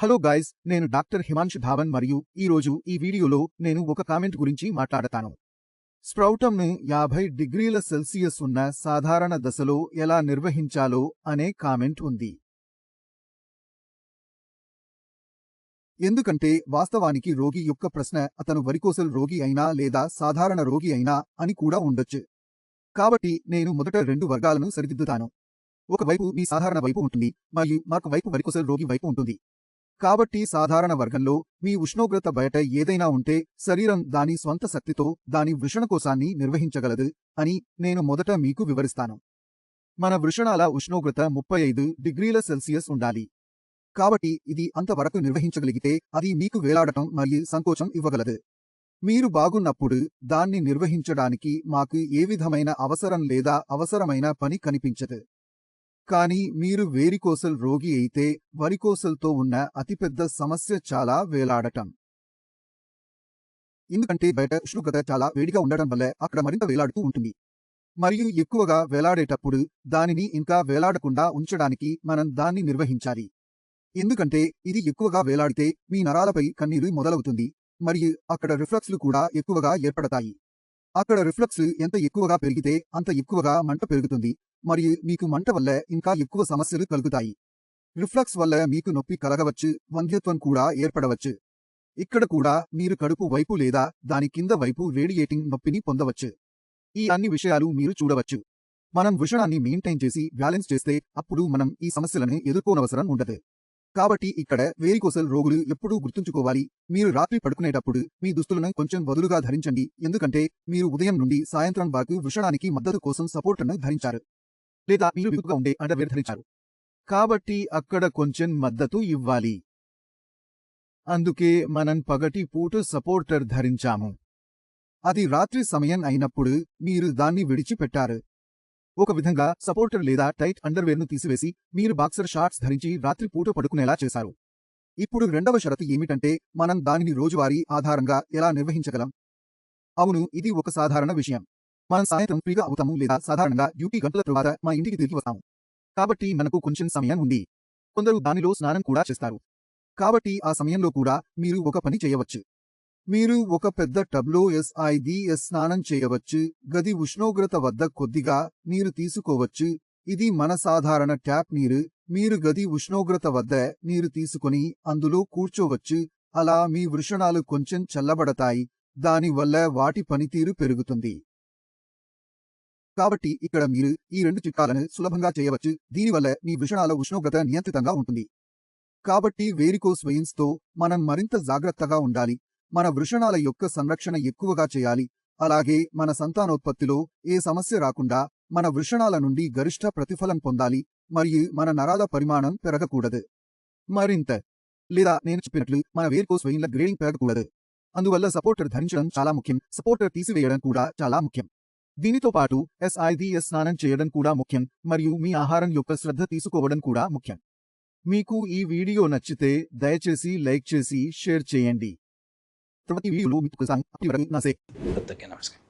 Hello guys నేను doctor Himanshu Dhawan మరియు ఈరోజు ఈ వీడియోలో నేను ఒక కామెంట్ గురించి మాట్లాడతాను. స్ప్రౌటంను యాభై డిగ్రీల సెల్సియస్ ఉన్న సాధారణ దశలో ఎలా నిర్వహించాలో అనే కామెంట్ ఉంది. ఎందుకంటే వాస్తవానికి రోగి యొక్క ప్రశ్న అతను వరికోసల్ రోగి అయినా లేదా సాధారణ రోగి అయినా అని కూడా ఉండొచ్చు. కాబట్టి నేను మొదట రెండు వర్గాలను సరిదిద్దుతాను. ఒకవైపు మీ సాధారణ వైపు ఉంటుంది మరియు మరొక వైపు వరికోసల్ రోగి వైపు ఉంటుంది. కాబట్టి సాధారణ వర్గంలో మీ ఉష్ణోగ్రత బయట ఏదైనా ఉంటే శరీరం దాని స్వంత శక్తితో దాని వృషణకోశాన్ని నిర్వహించగలదు అని నేను మొదట మీకు వివరిస్తాను. మన వృషణాల ఉష్ణోగ్రత ముప్పై ఐదు డిగ్రీల సెల్సియస్ ఉండాలి. కాబట్టి ఇది అంతవరకు నిర్వహించగలిగితే అది మీకు వేలాడటం మరియు సంకోచం ఇవ్వగలదు. మీరు బాగున్నప్పుడు దాన్ని నిర్వహించడానికి మాకు ఏ విధమైన అవసరం లేదా అవసరమైన పని కనిపించదు. కానీ మీరు వేరికోసల్ రోగి అయితే వరికోసల్తో ఉన్న అతిపెద్ద సమస్య చాలా వేలాడటం. ఎందుకంటే బయట ఉష్ణోగ్రత చాలా వేడిగా ఉండటం వల్ల అక్కడ మరింత వేలాడుతూ ఉంటుంది. మరియు ఎక్కువగా వేలాడేటప్పుడు దానిని ఇంకా వేలాడకుండా ఉంచడానికి మనం దాన్ని నిర్వహించాలి. ఎందుకంటే ఇది ఎక్కువగా వేలాడితే మీ నరాలపై కన్నీరు మొదలవుతుంది. మరియు అక్కడ రిఫ్లక్స్లు కూడా ఎక్కువగా ఏర్పడతాయి. అక్కడ రిఫ్లక్స్ ఎంత ఎక్కువగా పెరిగితే అంత ఎక్కువగా మంట పెరుగుతుంది. మరియు మీకు మంట వల్ల ఇంకా ఎక్కువ సమస్యలు కలుగుతాయి. రిఫ్లక్స్ వల్ల మీకు నొప్పి కలగవచ్చు వంధ్యత్వం కూడా ఏర్పడవచ్చు. ఇక్కడ కూడా మీరు కడుపు వైపు లేదా దాని కింద వైపు రేడియేటింగ్ నొప్పిని పొందవచ్చు. ఈ అన్ని విషయాలు మీరు చూడవచ్చు. మనం విషణాన్ని మెయింటైన్ చేసి బ్యాలెన్స్ చేస్తే అప్పుడు మనం ఈ సమస్యలను ఎదుర్కోనవసరం ఉండదు. కాబట్టి ఇక్కడ వేరికోసల్ రోగులు ఎప్పుడూ గుర్తుంచుకోవాలి. మీరు రాత్రి పడుకునేటప్పుడు మీ దుస్తులను కొంచెం వదులుగా ధరించండి. ఎందుకంటే మీరు ఉదయం నుండి సాయంత్రం వరకు వృషణానికి మద్దతు కోసం సపోర్టర్ను ధరించారు. లేదా మీరు విపుగా ఉండే అండర్వేర్ ధరించారు. కాబట్టి అక్కడ కొంచెం మద్దతు ఇవ్వాలి. అందుకే మనం పగటి పూట సపోర్టర్ ధరించాము. అది రాత్రి సమయం అయినప్పుడు మీరు దాన్ని విడిచిపెట్టారు. ఒక విధంగా సపోర్టర్ లేదా టైట్ అండర్వేర్ను తీసివేసి మీరు బాక్సర్ షార్ట్స్ ధరించి రాత్రి పూట పడుకునేలా చేశారు. ఇప్పుడు రెండవ షరతు ఏమిటంటే మనం దానిని రోజువారీ ఆధారంగా ఎలా నిర్వహించగలం? అవును ఇది ఒక సాధారణ విషయం. మనం సాయంత్రం ఫ్రీగా అవుతాము లేదా సాధారణంగా డ్యూటీ గంటల తరువాత మా ఇంటికి తిరిగి వస్తాము. కాబట్టి మనకు కొంచెం సమయం ఉంది. కొందరు దానిలో స్నానం కూడా చేస్తారు. కాబట్టి ఆ సమయంలో కూడా మీరు ఒక పని చేయవచ్చు. మీరు ఒక పెద్ద టబ్లో ఎస్ఐడిఎస్ స్నానం చేయవచ్చు గది ఉష్ణోగ్రత వద్ద కొద్దిగా నీరు తీసుకోవచ్చు ఇది మన సాధారణ ట్యాప్ నీరు మీరు గది ఉష్ణోగ్రత వద్ద నీరు తీసుకొని అందులో కూర్చోవచ్చు అలా మీ వృషణాలు కొంచెం చల్లబడతాయి దానివల్ల వాటి పనితీరు పెరుగుతుంది. కాబట్టి ఇక్కడ మీరు ఈ రెండు చిట్కాలను సులభంగా చేయవచ్చు దీనివల్ల మీ వృషణాల ఉష్ణోగ్రత నియంత్రితంగా ఉంటుంది. కాబట్టి వేరికోస్ వెయిన్స్తో మనం మరింత జాగ్రత్తగా ఉండాలి. మన వృషణాల యొక్క సంరక్షణ ఎక్కువగా చేయాలి. అలాగే మన సంతానోత్పత్తిలో ఏ సమస్య రాకుండా మన వృషణాల నుండి గరిష్ట ప్రతిఫలం పొందాలి. మరియు మన నరాల పరిమాణం పెరగకూడదు. మరింత లేదా నేను చెప్పినట్లు మన వేర్కోస్ వెయిన్ల గ్రేడింగ్ పెరగకూడదు. అందువల్ల సపోర్టర్ ధరించడం చాలా ముఖ్యం. సపోర్టర్ తీసివేయడం కూడా చాలా ముఖ్యం. దీనితో పాటు ఎస్ఐడిఎస్ స్నానం చేయడం కూడా ముఖ్యం. మరియు మీ ఆహారం యొక్క శ్రద్ధ తీసుకోవడం కూడా ముఖ్యం. మీకు ఈ వీడియో నచ్చితే దయచేసి లైక్ చేసి షేర్ చేయండి. प्रवृत्ति वी लोग मित्र के साथ अपनी मरनी से तब तक के नमस्कार